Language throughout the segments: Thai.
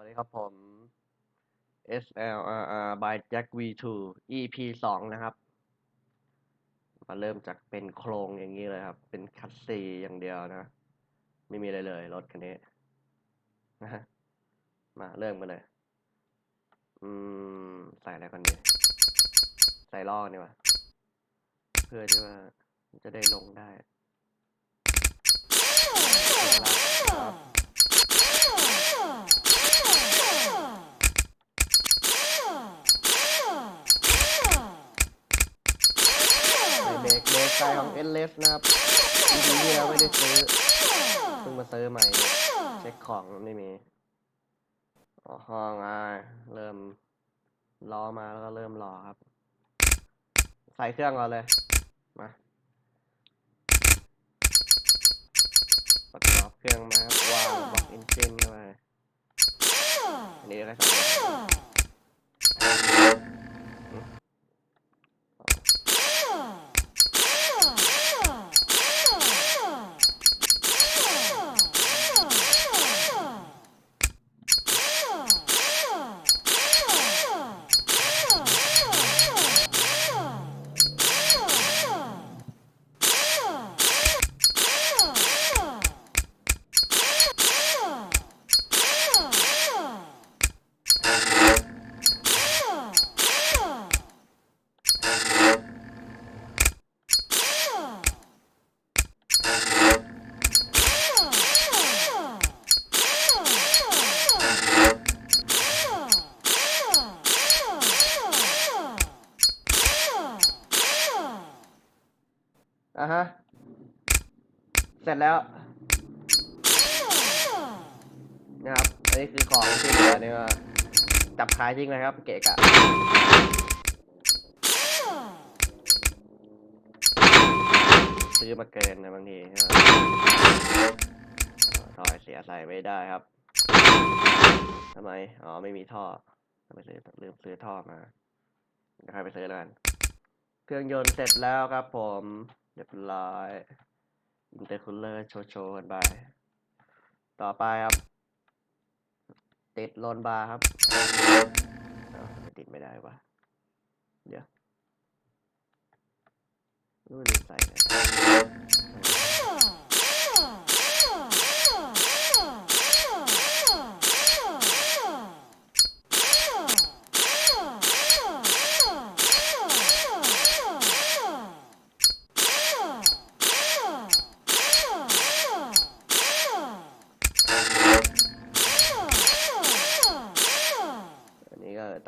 สวัสดีครับผม SLRR by Jack V2 EP สองนะครับ มาเริ่มจากเป็นโครงอย่างนี้เลยครับ เป็นคัสซีอย่างเดียวนะ ไม่มีอะไรเลยรถคันนี้นะฮะมาเริ่มกันเลย อืม ใส่อะไรกันดีใส่ล่อนี่วะเพื่อที่ว่าจะได้ลงได้ครับ เบ รกเบรกไกของเอ l เลสนะครับจริงๆที่เราไม่ได้ซื้อเพิ่งมาซื้อใหม่ เช็คของไม่มีอ๋อห้องอะเริ่มรอมาแล้วก็เริ่มรอครับ ใส่เครื่องก่อนเลย มาประกอบเครื่องมาครับวางบล็อกอินจินเข้าไปอันนี้ก็สำเร็จ อะฮะ เสร็จแล้ว นะครับ อันนี้คือของที่เหลือเนี่ยจับขายทิ้งเลยครับ เกะกะซื้อมาเกินนะบางทีใช่ไหมท่อไอเสียใส่ไม่ได้ครับทำไม อ๋อ ไม่มีท่อไปซื้อลืมซื้อท่อมาเดี๋ยวใครไปซื้อแล้วกัน เครื่องยนต์เสร็จแล้วครับผม เรียบร้อยอินเตอร์คูลเลอร์โชว์โชว์กันไป ต่อไปครับ ติดโลนบาร์ครับติดไม่ได้วะเดี๋ยวรู้ลืมใส่นะ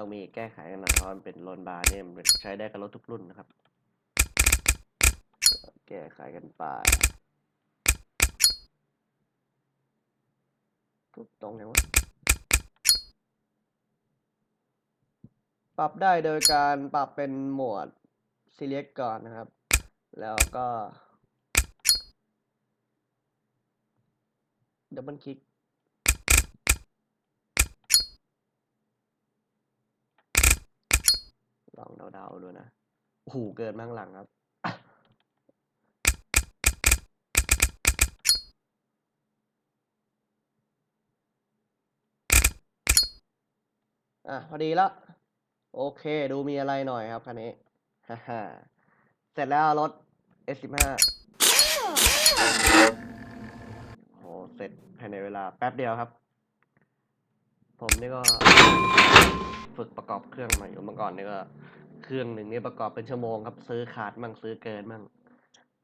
ต้องมีแก้ไขกันหน่อยเพราะมันเป็นโลนบาร์เนี่ยมันใช้ได้กับรถทุกรุ่นนะครับ แก้ไขกันไปทุกตรงไหนวะปรับได้โดยการปรับเป็นโหมด select ก่อนนะครับ แล้วก็ดับเบิลคลิก ลองเดาๆดูนะโอ้โหเกินมั่งหลังครับ อะพอดีละ โอเค ดูมีอะไรหน่อยครับคันนี้ฮ่าฮ่าเสร็จแล้วรถ S15 โหเสร็จภายในเวลาแป๊บเดียวครับ ผมนี่ก็ ฝึกประกอบเครื่องมาอยู่เมื่อก่อนเนี่ก็ เครื่องหนึ่งนี่ประกอบเป็นชั่วโมงครับ ซื้อขาดมั่งซื้อเกินมั่ง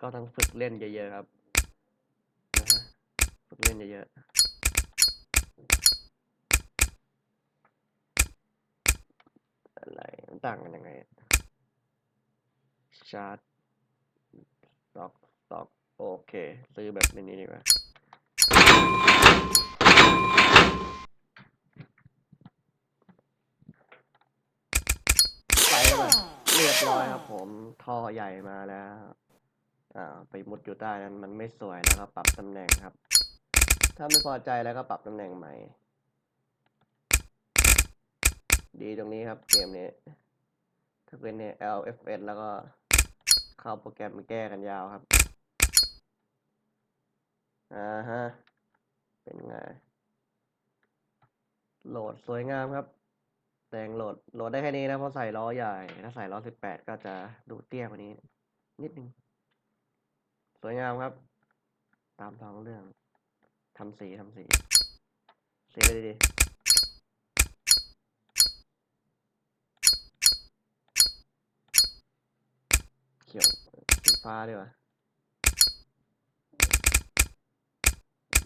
ก็ต้องฝึกเล่นเยอะๆครับนะฮะฝึกเล่นเยอะๆอะไรมันต่างกันยังไงชาร์จต็อกต็อกโอเค ซื้อแบบนี้ดีกว่า ใส่เข้าไปเร้อยครับผมท่อใหญ่มาแล้วอ่าไปมุดอยู่ใต้นั้นมันไม่สวยแล้วก็ปรับตำแหน่งครับ ถ้าไม่พอใจแล้วก็ปรับตำแหน่งใหม่ ดีตรงนี้ครับเกมนี้ ถ้าเป็นเนี่ย LFS แล้วก็เข้าโปรแกรมแก้กันยาวครับอ่าฮะ เป็นไง โหลดสวยงามครับ แต่งโหลดโหลดได้แค่นี้นะเพราะใส่ล้อใหญ่ ถ้าใส่ล้อสิบแปดก็จะดูเตี้ยกว่านี้ นิดนึง สวยงามครับ ตามท้องเรื่องทำสีทำสีสีไปดีเขียวสีฟ้าดีกว่า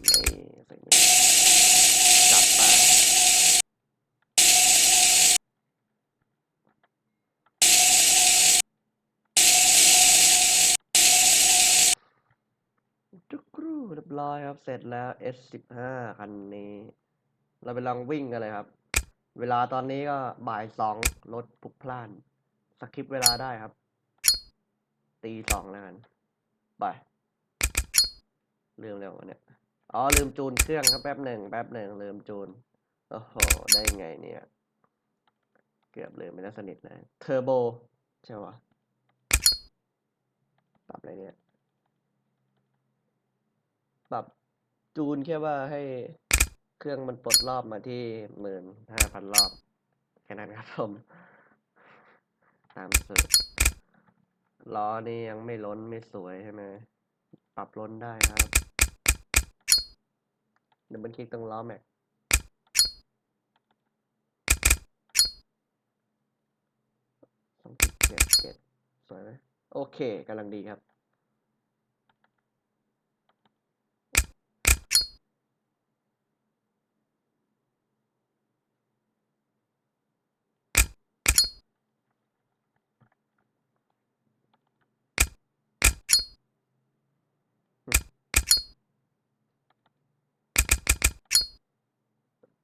นี่สีนี้จับไป จุกรูเรียบร้อยครับ เสร็จแล้ว S15 คันนี้ เราไปลองวิ่งกันเลยครับ เวลาตอนนี้ก็บ่ายสองรถพลุกพล่าน สคริปเวลาได้ครับ ตีสองแล้วกันไปลืมแล้วเนี่ย อ๋อ ลืมจูนเครื่องครับแป๊บหนึ่งแป๊บหนึ่งลืมจูน โอ้โห ได้ไงเนี่ย เกือบลืมไปแล้วสนิทเลย เทอร์โบ ใช่ปะปรับอะไรเนี่ย ปรับจูนแค่ว่าให้เครื่องมันปลดรอบมาที่หมื่นห้าพันรอบ แค่นั้นครับผมตามสูตรล้อนี่ยังไม่ล้นไม่สวยใช่ไหมปรับล้นได้ครับเดี๋ยวมันคลิกตรงล้อแม็กสองจุดเจ็ดเจ็ดสวยไหมโอเคกำลังดีครับ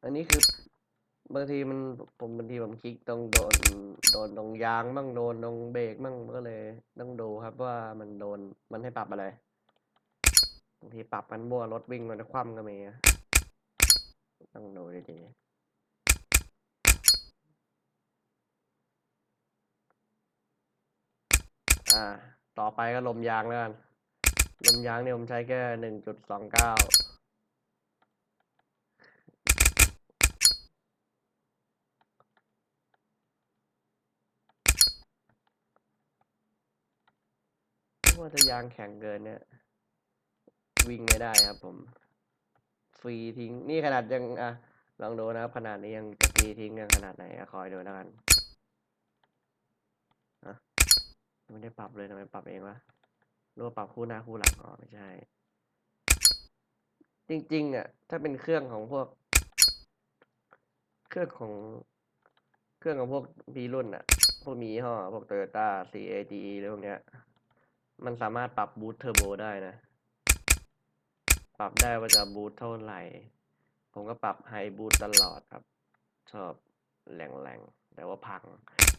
อันนี้คือบางทีมันผมบางทีผมคลิกตรงโดนโดนตรงยางบ้างโดนตรงเบรกบ้างก็เลยต้องดูครับว่ามันโดนมันให้ปรับอะไรบางทีปรับกันมั่วรถวิ่งมันคว่ำก็มีต้องดูดีๆอ่า ต่อไปก็ลมยางแล้วกัน ลมยางเนี่ยผมใช้แค่หนึ่งจุดสองเก้า ว่าจะยางแข็งเกินเนี่ย วิ่งไม่ได้ครับผม ฟรีทิ้ง นี่ขนาดยังอะลองดูนะครับขนาดนี้ยังจะฟรีทิ้งยังขนาดไหนอะคอยดูแล้วกันอะไม่ได้ปรับเลยทำไมปรับเองวะรือว่าปรับคู่หน้าคู่หลังอ๋อไม่ใช่ จริงๆอะถ้าเป็นเครื่องของพวก เครื่องของเครื่องของพวกมีรุ่นอะ พวกมียี่อพวกโตโยต้า CAGE หรือพวกเนี้ย มันสามารถปรับบูทเทอร์โบได้นะ ปรับได้ว่าจะบูทเท่าไหร่ ผมก็ปรับไฮบูทตลอดครับ ชอบแรงๆ แต่ว่าพัง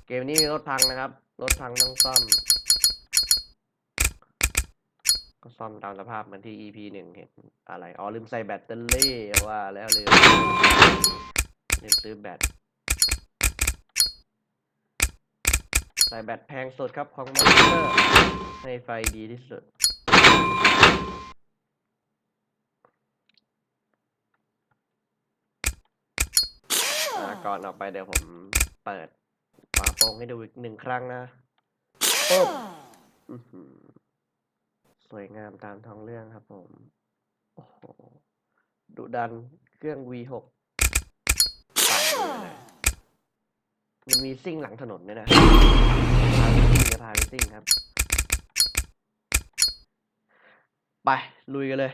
เกมนี้มีรถพังนะครับ รถพังต้องซ่อม ก็ซ่อมตามสภาพเหมือนที่ EP หนึ่งเห็นอะไร อ๋อลืมใส่แบตเตอรี่ว่าแล้วลืมลืมซื้อแบต ใส่แบตแพงสุดครับของมอนเตอร์ ให้ไฟดีที่สุด ก่อนออกไปเดี๋ยวผมเปิดฝาโปรงให้ดูอีกหนึ่งครั้งนะปุ๊บสวยงามตามท้องเรื่องครับผม โอ้โห ดุดันเครื่อง V6 ปเลย มันมีซิ่งหลังถนนด้วยนะพาไปซิ่งจะพาไปซิ่งครับ ไป ลุยกันเลย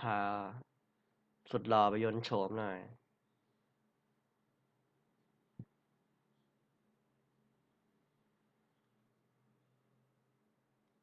พาสุดหล่อไปยนโฉมหน่อย